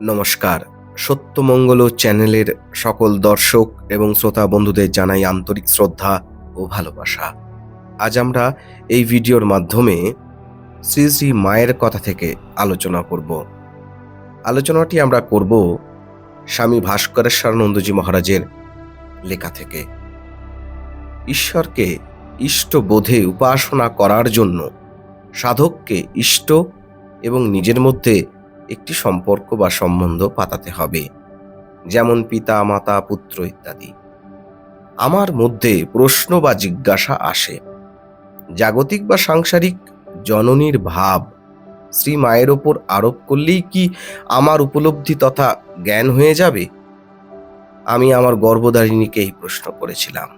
নমস্কার। সত্যমঙ্গল চ্যানেলের সকল দর্শক এবং শ্রোতা বন্ধুদের জানাই আন্তরিক শ্রদ্ধা ও ভালোবাসা। আজ আমরা এই ভিডিওর মাধ্যমে শ্রী শ্রী মায়ের কথা থেকে আলোচনা করব। আলোচনাটি আমরা করব স্বামী ভাস্করেশ্বরানন্দজি মহারাজের লেখা থেকে। ঈশ্বরকে ইষ্ট বোধে উপাসনা করার জন্য সাধককে ইষ্ট এবং নিজের মধ্যে একটি সম্পর্ক বা সম্বন্ধ পাতাতে হবে, যেমন পিতা, মাতা, পুত্র ইত্যাদি। আমার মধ্যে প্রশ্ন বা জিজ্ঞাসা আসে। জাগতিক বা সাংসারিক জননীর ভাব শ্রী মায়ের ওপর আরোপ করলেই কি আমার উপলব্ধি তথা জ্ঞান হয়ে যাবে? আমি আমার গর্ভধারিণীকে এই প্রশ্ন করেছিলাম।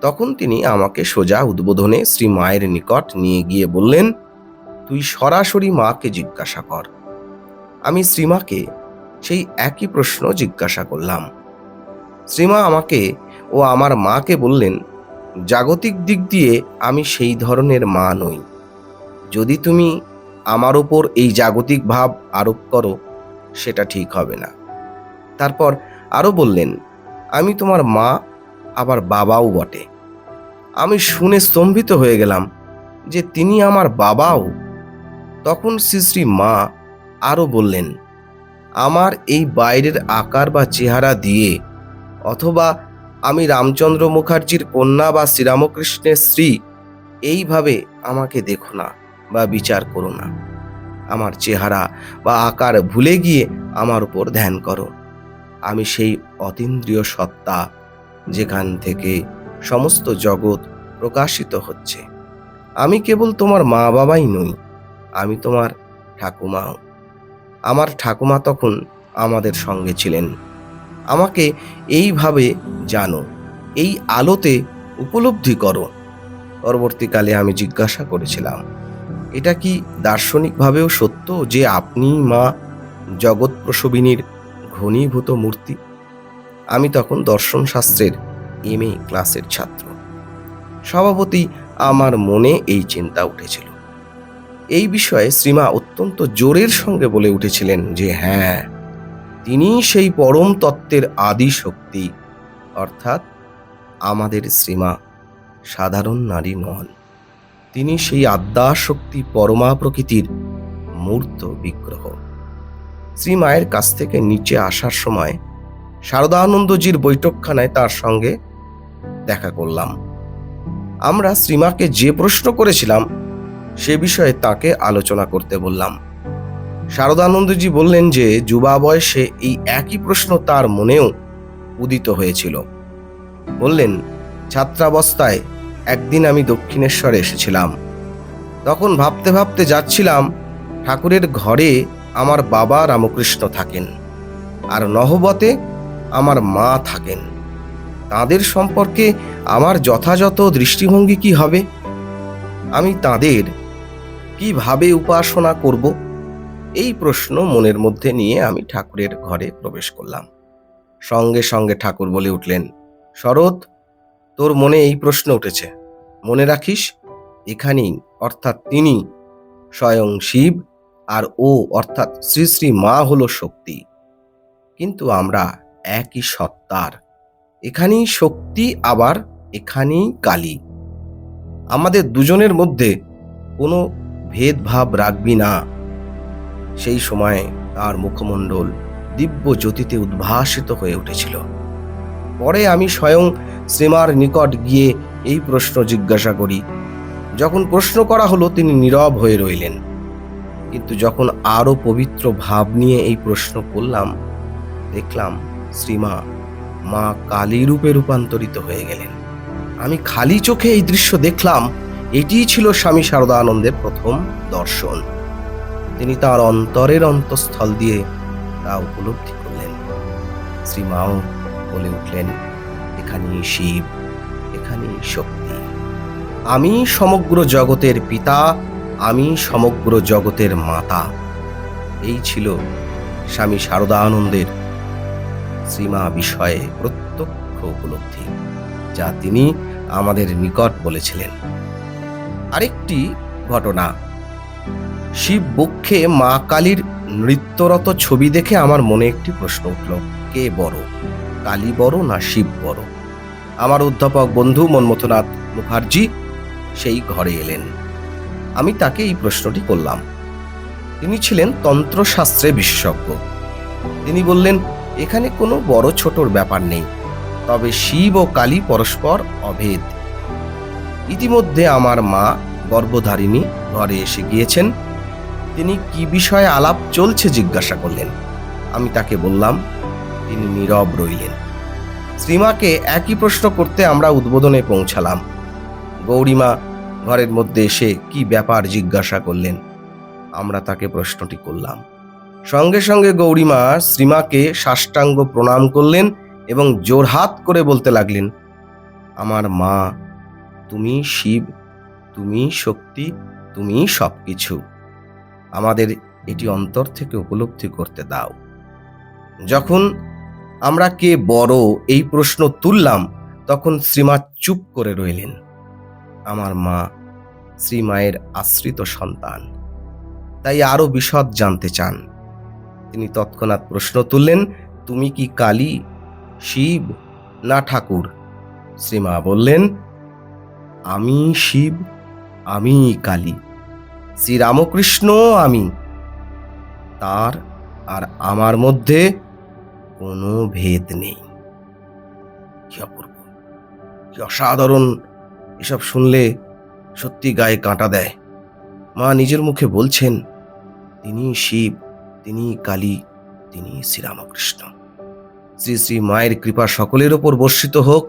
তখন তিনি আমাকে সোজা উদ্বোধনে শ্রী মায়ের নিকট নিয়ে গিয়ে বললেন, তুই সরাসরি মাকে জিজ্ঞাসা কর। আমি শ্রীমাকে সেই একই প্রশ্ন জিজ্ঞাসা করলাম। শ্রীমা আমাকে ও আমার মাকে বললেন, জাগতিক দিক দিয়ে আমি সেই ধরনের মা নই। যদি তুমি আমার ওপর এই জাগতিক ভাব আরোপ করো, সেটা ঠিক হবে না। তারপর আরও বললেন, আমি তোমার মা, আবার বাবাও বটে। আমি শুনে স্তম্ভিত হয়ে গেলাম যে তিনি আমার বাবাও। তখন শ্রী শ্রী মা আরও বললেন, আমার এই বাইরের আকার বা চেহারা দিয়ে অথবা আমি রামচন্দ্র মুখার্জির কন্যা বা শ্রীরামকৃষ্ণের স্ত্রী এইভাবে আমাকে দেখো না বা বিচার করো না। আমার চেহারা বা আকার ভুলে গিয়ে আমার উপর ধ্যান করো। আমি সেই অতীন্দ্রিয় সত্তা যেখান থেকে সমস্ত জগৎ প্রকাশিত হচ্ছে। আমি কেবল তোমার মা বাবাই নই, আমি তোমার ঠাকুমাও। আমার ঠাকুমা তখন আমাদের সঙ্গে ছিলেন। আমাকে এইভাবে জানো, এই আলোতে উপলব্ধি করো। পরবর্তীকালে আমি জিজ্ঞাসা করেছিলাম, এটা কি দার্শনিকভাবেও সত্য যে আপনি মা জগৎ প্রসবিনীর ঘনীভূত মূর্তি? আমি তখন দর্শন শাস্ত্রের এম এ ক্লাসের ছাত্র। স্বভাবতই আমার মনে এই চিন্তা উঠেছিল। এই বিষয়ে শ্রীমা অত্যন্ত জোরের সঙ্গে বলে উঠেছিলেন যে হ্যাঁ তিনি সেই পরম তত্ত্বের আদি শক্তি, অর্থাৎ আমাদের শ্রীমা সাধারণ নারী নন। তিনি সেই আদ্যাশক্তি পরমা প্রকৃতির মূর্ত বিগ্রহ। শ্রী মায়ের কাছ থেকে নিচে আসার সময় শারদানন্দজির বৈঠকখানায় তার সঙ্গে দেখা করলাম। আমরা শ্রীমাকে যে প্রশ্ন করেছিলাম সে বিষয়ে তাকে আলোচনা করতে বললাম। শারদানন্দজি বললেন যে, যুবা বয়সে এই একই প্রশ্ন তার মনেও উদিত হয়েছিল। বললেন, ছাত্রাবস্থায় একদিন আমি দক্ষিণেশ্বরে এসেছিলাম। তখন ভাবতে ভাবতে যাচ্ছিলাম, ঠাকুরের ঘরে আমার বাবা রামকৃষ্ণ থাকেন আর নহবতে আমার মা থাকেন। তাদের সম্পর্কে আমার যথাযথ দৃষ্টিভঙ্গি কি হবে? আমি তাদের কীভাবে উপাসনা করব? এই প্রশ্ন মনের মধ্যে নিয়ে আমি ঠাকুরের ঘরে প্রবেশ করলাম। সঙ্গে সঙ্গে ঠাকুর বলে উঠলেন, শরৎ, তোর মনে এই প্রশ্ন উঠেছে। মনে রাখিস, এখানেই, অর্থাৎ তিনি স্বয়ং শিব আর ও, অর্থাৎ শ্রী শ্রী মা হলো শক্তি। কিন্তু আমরা একই সত্তার। এখানেই শক্তি, আবার এখানেই কালী। আমাদের দুজনের মধ্যে কোনো ভেদভাব রাখবি না। সেই সময় তার মুখমণ্ডল দিব্য জ্যোতিতে উদ্ভাসিত হয়ে উঠেছিল। পরে আমি স্বয়ং শ্রীমার নিকট গিয়ে এই প্রশ্ন জিজ্ঞাসা করি, যখন প্রশ্ন করা হলো তিনি নীরব হয়ে রইলেন। কিন্তু যখন আরও পবিত্র ভাব নিয়ে এই প্রশ্ন করলাম, দেখলাম শ্রীমা মা কালী রূপে রূপান্তরিত হয়ে গেলেন। আমি খালি চোখে এই দৃশ্য দেখলাম এটিই ছিল স্বামী শারদানন্দের প্রথম দর্শন। তিনি তার অন্তরের অন্তঃস্থল দিয়ে তা উপলব্ধি করলেন। শ্রীমাও বলে উঠলেন, এখানেই শিব, এখানেই শক্তি। আমি সমগ্র জগতের পিতা, আমি সমগ্র জগতের মাতা। এই ছিল স্বামী শারদানন্দের শ্রীমা বিষয়ে প্রত্যক্ষ উপলব্ধি, যা তিনি আমাদের নিকট বলেছিলেন। আরেকটি ঘটনা। শিব বক্ষে মা কালীর নৃত্যরত ছবি দেখে আমার মনে একটি প্রশ্ন উঠল, কে বড়? কালী বড় না শিব বড়? আমার অধ্যাপক বন্ধু মনমথনাথ মুখার্জি সেই ঘরে এলেন। আমি তাকে এই প্রশ্নটি করলাম। তিনি ছিলেন তন্ত্রশাস্ত্রে বিশেষজ্ঞ। তিনি বললেন, এখানে কোনো বড় ছোটর ব্যাপার নেই। তবে শিব ও কালী পরস্পর অভেদ। ইতিমধ্যে আমার মা গর্ভধারিণী ঘরে এসে গিয়েছেন। তিনি কি বিষয়ে আলাপ চলছে জিজ্ঞাসা করলেন। আমি তাকে বললাম, তিনি নীরব রইলেন। শ্রীমাকে একই প্রশ্ন করতে আমরা উদ্বোধনে পৌঁছালাম। গৌরীমা ঘরের মধ্যে এসে কি ব্যাপার জিজ্ঞাসা করলেন। আমরা তাকে প্রশ্নটি করলাম। সঙ্গে সঙ্গে গৌরীমা শ্রীমাকে সাষ্টাঙ্গ প্রণাম করলেন এবং জোরহাত করে বলতে লাগলেন, আমার মা তুমি শিব, তুমি শক্তি, তুমি সব কিছু আমাদের এটি অন্তর থেকে উপলব্ধি করতে দাও। যখন আমরা কে বড় এই প্রশ্ন তুললাম, তখন শ্রীমা চুপ করে রইলেন। আমার মা শ্রীমায়ের আশ্রিত সন্তান। তাই আরও বিশদ জানতে চান। তিনি তৎক্ষণাৎ প্রশ্ন তুললেন, তুমি কি কালী, শিব না ঠাকুর? শ্রীমা বললেন আমি শিব, আমি কালী। শ্রীরামকৃষ্ণ, আমি। তার আর আমার মধ্যে কোনো ভেদ নেই। কি অপূর্ব, কি অসাধারণ এসব শুনলে সত্যি গায়ে কাঁটা দেয়। মা নিজের মুখে বলছেন, তিনি শিব, তিনি কালী, তিনি শ্রীরামকৃষ্ণ। শ্রী শ্রী মায়ের কৃপা সকলের ওপর বর্ষিত হোক